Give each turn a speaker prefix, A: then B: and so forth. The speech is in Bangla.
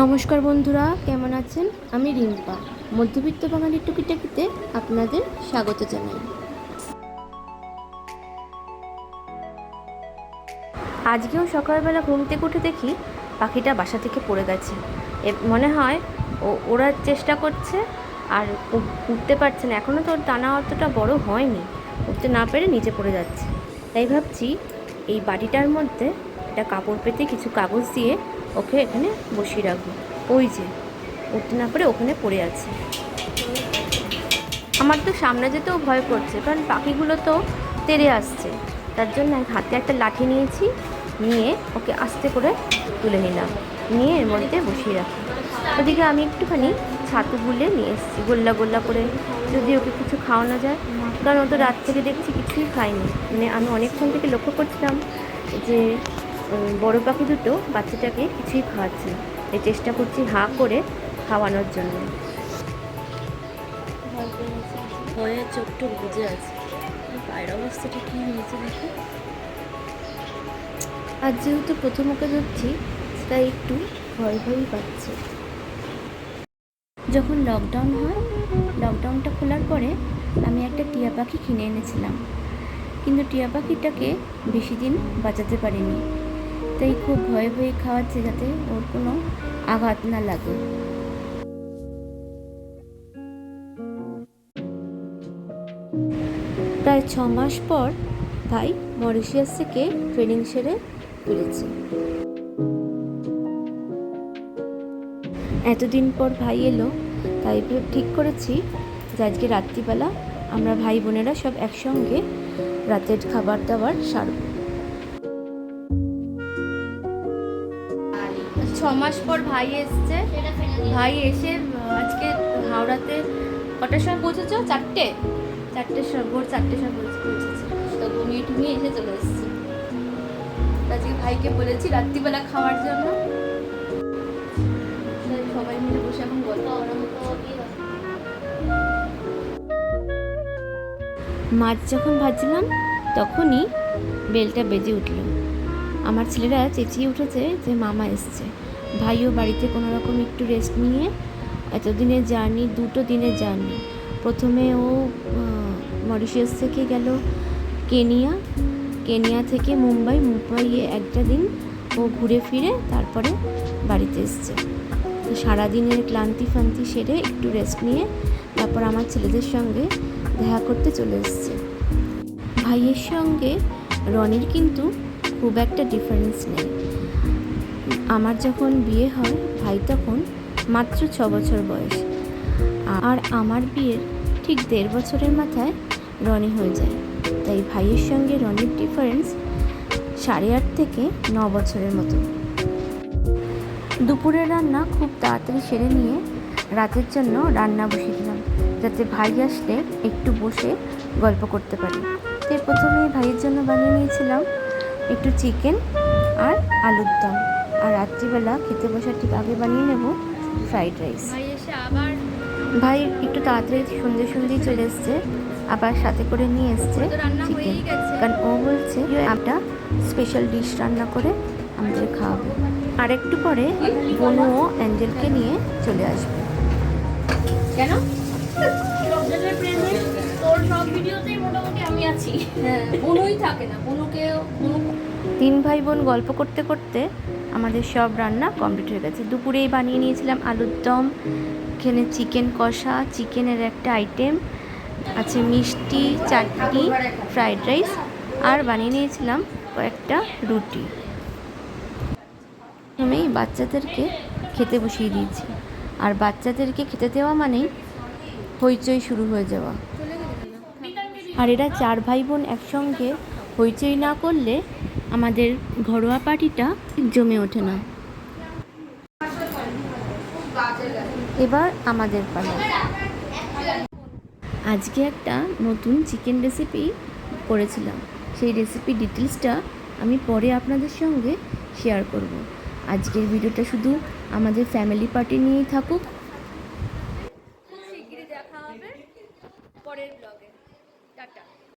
A: নমস্কার বন্ধুরা, কেমন আছেন? আমি রিম্পা, মধ্যবিত্ত বাঙালির টুকিটাকিতে আপনাদের স্বাগত জানাই। আজকেও সকালবেলা ঘুম থেকে উঠে দেখি পাখিটা বাসা থেকে পড়ে গেছে। মনে হয় ও ওড়ার চেষ্টা করছে আর উঠতে পারছে না। এখনও তো ওর দানা অতটা বড় হয়নি। উঠতে না পেরে নিচে পড়ে যাচ্ছে। তাই ভাবছি এই বাড়িটার মধ্যে একটা কাপড় পেতে কিছু কাগজ দিয়ে ওকে এখানে বসিয়ে রাখব। ওই যে, উঠতে না পারে ওখানে পড়ে আছে। আমার তো সামনে যেতেও ভয় করছে, কারণ পাখিগুলো তো তেড়ে আসছে। তার জন্য হাতে একটা লাঠি নিয়েছি, নিয়ে ওকে আস্তে করে তুলে নিলাম। নিয়ে এর মধ্যে বসিয়ে রাখি। ওদিকে আমি একটুখানি ছাতু গুলে নিয়ে এসেছি, গোল্লা গোল্লা করে। যদি ওকে কিছু খাওয়ানো যায়, কারণ ও তো রাত থেকে দেখছি কিছুই খায়নি। মানে আমি অনেকক্ষণ থেকে লক্ষ্য করছিলাম যে বড় পাখি দুটো বাচ্চাটাকে কিছুই খাওয়াচ্ছে এই চেষ্টা করছি হা করে খাওয়ানোর জন্য। ভয়ে চোখ টোক বুঝে আছে। পায়ের অবস্থাটা কী হয়েছে দেখো। আজ যেহেতু প্রথম ওকে ধরছি তাই একটু ভয় ভয়ই পাচ্ছে। যখন লকডাউন হয় লকডাউনটা খোলার পরে আমি একটা টিয়া পাখি কিনে এনেছিলাম। কিন্তু টিয়া পাখিটাকে বেশি দিন বাঁচাতে পারিনি। তাই খুব ভয়ে ভয়ে খাওয়াচ্ছে যাতে ওর কোনো আঘাত না লাগে। প্রায় ছ মাস পর ভাই মরিশিয়াস থেকে ট্রেনিং সেরে ফিরেছে। এতদিন পর ভাই এলো, তাই ঠিক করেছি যে আজকে রাত্রিবেলা আমরা ভাই বোনেরা সব একসঙ্গে রাতের খাবার দাবার সারব। মাস পর ভাই এসছে। ভাই এসে আজকে হাওড়াতে কটার সময় পৌঁছেছ? চারটে? চারটের সময় ভোর চারটের সময় পৌঁছে- পৌঁছেছে। তো ঘুমিয়ে এসে চলে এসেছে। আজকে ভাইকে বলেছি রাত্রিবেলা খাওয়ার জন্য। সবাই মিলে বসে এখন গল্প মাছ যখন ভাজলাম, তখনই বেলটা বেজে উঠল। আমার ছেলেরা চেঁচিয়ে উঠেছে যে, মামা এসছে। ভাইও বাড়িতে কোনো রকম একটু রেস্ট নিয়ে এতদিনের জার্নি দুটো দিনের জার্নি প্রথমে ও মরিশিয়াস থেকে গেল কেনিয়া। কেনিয়া থেকে মুম্বাই, মুম্বাইয়ে একটা দিন ও ঘুরে ফিরে তারপরে বাড়িতে এসছে। সারাদিনের ক্লান্তি ফান্তি সেরে একটু রেস্ট নিয়ে তারপর আমার ছেলেদের সঙ্গে দেখা করতে চলে এসছে। ভাইয়ের সঙ্গে রনির কিন্তু খুব একটা ডিফারেন্স নেই। আমার যখন বিয়ে হয়, ভাই তখন মাত্র ছ বছর বয়স। আর আমার বিয়ের ঠিক দেড় বছরের মাথায় রনি হয়ে যায়। তাই ভাইয়ের সঙ্গে রনির ডিফারেন্স সাড়ে আট থেকে ন বছরের মতো। দুপুরের রান্না খুব তাড়াতাড়ি সেরে নিয়ে রাতের জন্য রান্না বসিয়ে দিলাম, যাতে ভাই আসলে একটু বসে গল্প করতে পারি। তাই প্রথমে ভাইয়ের জন্য বানিয়ে নিয়েছিলাম একটু চিকেন আর আলুর দম। আর রাত্রিবেলা খেতে বসার ঠিক আগে বানিয়ে নেব ফ্রাইড রাইস।
B: ভাই এসে আবার
A: ভাই একটু তাড়াতাড়ি সন্ধে সন্ধেই চলে এসছে আবার সাথে করে নিয়ে এসছে চিকেন কারণ ও বলছে একটা স্পেশাল ডিশ রান্না করে আমাদের খাওয়াবে। আর একটু পরে বনু ও অ্যাঞ্জেলকে নিয়ে চলে আসবে।
B: কেন? হ্যাঁ বুনুই থাকে না। বুনুকে বুনু
A: তিন ভাই বোন গল্প করতে করতে আমাদের সব রান্না কমপ্লিট হয়ে গেছে। দুপুরেই বানিয়ে নিয়েছিলাম আলুর দম, এখানে চিকেন কষা চিকেনের একটা আইটেম আছে মিষ্টি, চাটনি ফ্রাইড রাইস আর বানিয়ে নিয়েছিলাম কয়েকটা রুটি। আমি বাচ্চাদেরকে খেতে বসিয়ে দিয়েছি। আর বাচ্চাদেরকে খেতে দেওয়া মানেই হইচই শুরু হয়ে যাওয়া। আর এরা চার ভাই বোন একসঙ্গে হইচই না করলে আমাদের ঘরোয়া পার্টিটা জমে ওঠে না। এবার আমাদের পালা। আজকে একটা নতুন চিকেন রেসিপি করেছিলাম। সেই রেসিপি ডিটেলসটা আমি পরে আপনাদের সঙ্গে শেয়ার করব। আজকের ভিডিওটা শুধু আমাদের ফ্যামিলি পার্টি নিয়েই থাকুক